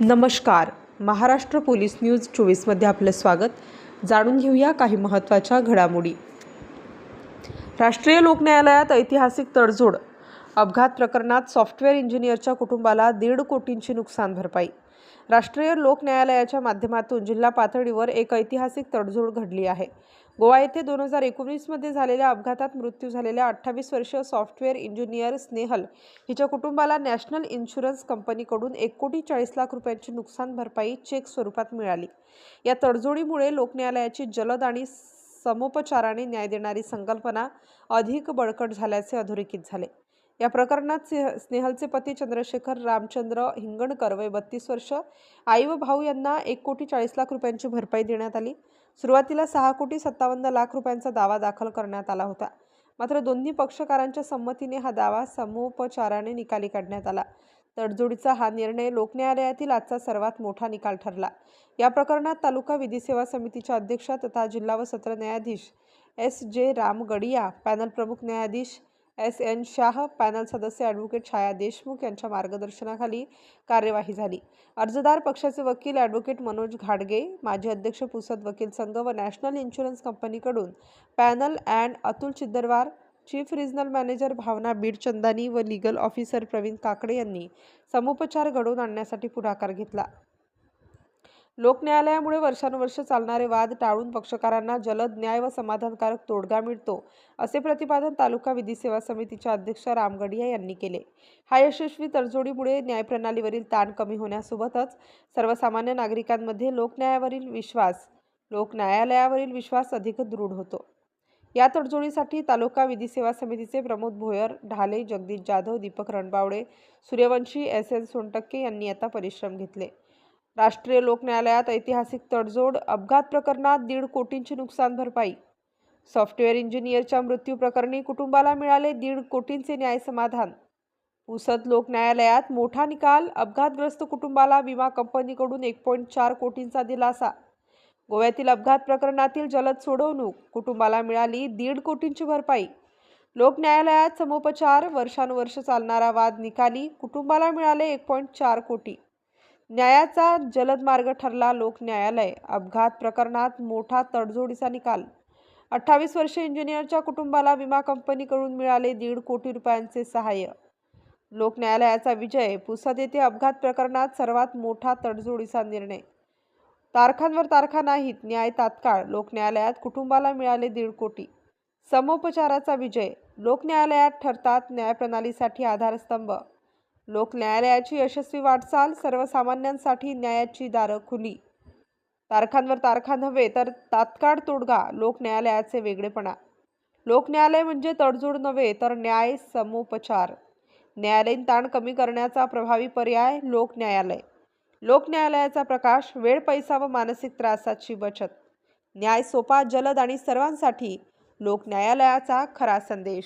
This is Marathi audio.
नमस्कार. महाराष्ट्र पोलीस न्यूज चोवीसमध्ये आपलं स्वागत. जाणून घेऊया काही महत्त्वाच्या घडामोडी. राष्ट्रीय लोक न्यायालयात ऐतिहासिक तडजोड. अपघात प्रकरणात सॉफ्टवेअर इंजिनियरच्या कुटुंबाला दीड कोटींची नुकसान भरपाई. राष्ट्रीय लोक न्यायालयाच्या माध्यमातून जिल्हा पातळीवर एक ऐतिहासिक तडजोड घडली आहे. गोवा येथे दोन हजार एकोणीसमध्ये झालेल्या अपघातात मृत्यू झालेल्या अठ्ठावीस वर्षीय सॉफ्टवेअर इंजिनियर स्नेहल हिच्या कुटुंबाला नॅशनल इन्शुरन्स कंपनीकडून एक कोटी चाळीस लाख रुपयांची नुकसान भरपाई चेक स्वरूपात मिळाली. या तडजोडीमुळे लोक न्यायालयाची जलद आणि समोपचाराने न्याय देणारी संकल्पना अधिक बळकट झाल्याचे अधोरेखित झाले. या प्रकरणात स्नेह- स्नेहलचे पती चंद्रशेखर रामचंद्र हिंगणकर वय बत्तीस वर्ष आई व भाऊ यांना एक कोटी चाळीस लाख रुपयांची भरपाई देण्यात आली. सुरुवातीला सहा कोटी सत्तावन्न लाख रुपयांचा दावा दाखल करण्यात आला होता. मात्र दोन्ही पक्षकारांच्या संमतीने हा दावा समोपचाराने निकाली काढण्यात आला. तडजोडीचा हा निर्णय लोकन्यायालयातील आजचा सर्वात मोठा निकाल ठरला. या प्रकरणात तालुका विधी सेवा समितीच्या अध्यक्षा तथा जिल्हा व सत्र न्यायाधीश एस जे रामगडिया पॅनल प्रमुख न्यायाधीश एस. एन. शाह पॅनल सदस्य ॲडव्होकेट छाया देशमुख यांच्या मार्गदर्शनाखाली कार्यवाही झाली. अर्जदार पक्षाचे वकील ॲडव्होकेट मनोज घाडगे माजी अध्यक्ष पुसद वकील संघ व नॅशनल इन्शुरन्स कंपनीकडून panel and Atul Chiddarwar chief regional manager Bhavna Bidchandani व लीगल ऑफिसर प्रवीण काकडे यांनी समुपचार घडवून आणण्यासाठी पुढाकार घेतला. लोकन्यायालयामुळे वर्षानुवर्ष चालणारे वाद टाळून पक्षकारांना जलद न्याय व समाधानकारक तोडगा मिळतो असे प्रतिपादन तालुका विधी सेवा समितीच्या अध्यक्ष रामगडिया यांनी केले. हा यशस्वी तडजोडीमुळे न्यायप्रणालीवरील ताण कमी होण्यासोबतच सर्वसामान्य नागरिकांमध्ये लोकन्यायावरील विश्वास लोक न्यायालयावरील विश्वास अधिक दृढ होतो. या तडजोडीसाठी तालुका विधी सेवा समितीचे प्रमोद भोयर ढाले जगदीश जाधव दीपक रणबावडे सूर्यवंशी एस एन सोनटक्के यांनी आता परिश्रम घेतले. राष्ट्रीय लोक न्यायालयात ऐतिहासिक तडजोड अपघात प्रकरणात दीड कोटींची नुकसान भरपाई. सॉफ्टवेअर इंजिनियरच्या मृत्यू प्रकरणी कुटुंबाला मिळाले दीड कोटींचे न्याय समाधान. पुसद लोक न्यायालयात मोठा निकाल अपघातग्रस्त कुटुंबाला विमा कंपनीकडून एक पॉईंट चार कोटींचा दिलासा. गोव्यातील अपघात प्रकरणातील जलद सोडवणूक कुटुंबाला मिळाली दीड कोटींची भरपाई. लोक न्यायालयात समोपचार वर्षानुवर्ष चालणारा वाद निकाली कुटुंबाला मिळाले एक पॉईंट चार कोटी. न्यायाचा जलद मार्ग ठरला लोक न्यायालय. अपघात प्रकरणात मोठा तडजोडीचा निकाल. अठ्ठावीस वर्षे इंजिनियरच्या कुटुंबाला विमा कंपनीकडून मिळाले दीड कोटी रुपयांचे सहाय्य. लोक न्यायालयाचा विजय. पुसद येथे अपघात प्रकरणात सर्वात मोठा तडजोडीचा निर्णय. तारखांवर तारखा नाहीत न्याय तात्काळ. लोक न्यायालयात कुटुंबाला मिळाले दीड कोटी. समोपचाराचा विजय. लोक न्यायालयात ठरतात न्यायप्रणालीसाठी आधारस्तंभ. लोक न्यायालयाची यशस्वी वाटचाल सर्वसामान्यांसाठी न्यायाची दारं खुली. तारखांवर तारखा नव्हे तर तात्काळ तोडगा लोक न्यायालयाचे वेगळेपणा. लोक न्यायालय म्हणजे तडजोड नव्हे तर न्याय समोपचार. न्यायालयीन ताण कमी करण्याचा प्रभावी पर्याय लोक न्यायालय लोक न्यायालयाचा प्रकाश वेळ पैसा व मानसिक त्रासाची बचत. न्याय सोपा जलद आणि सर्वांसाठी लोक न्यायालयाचा खरा संदेश.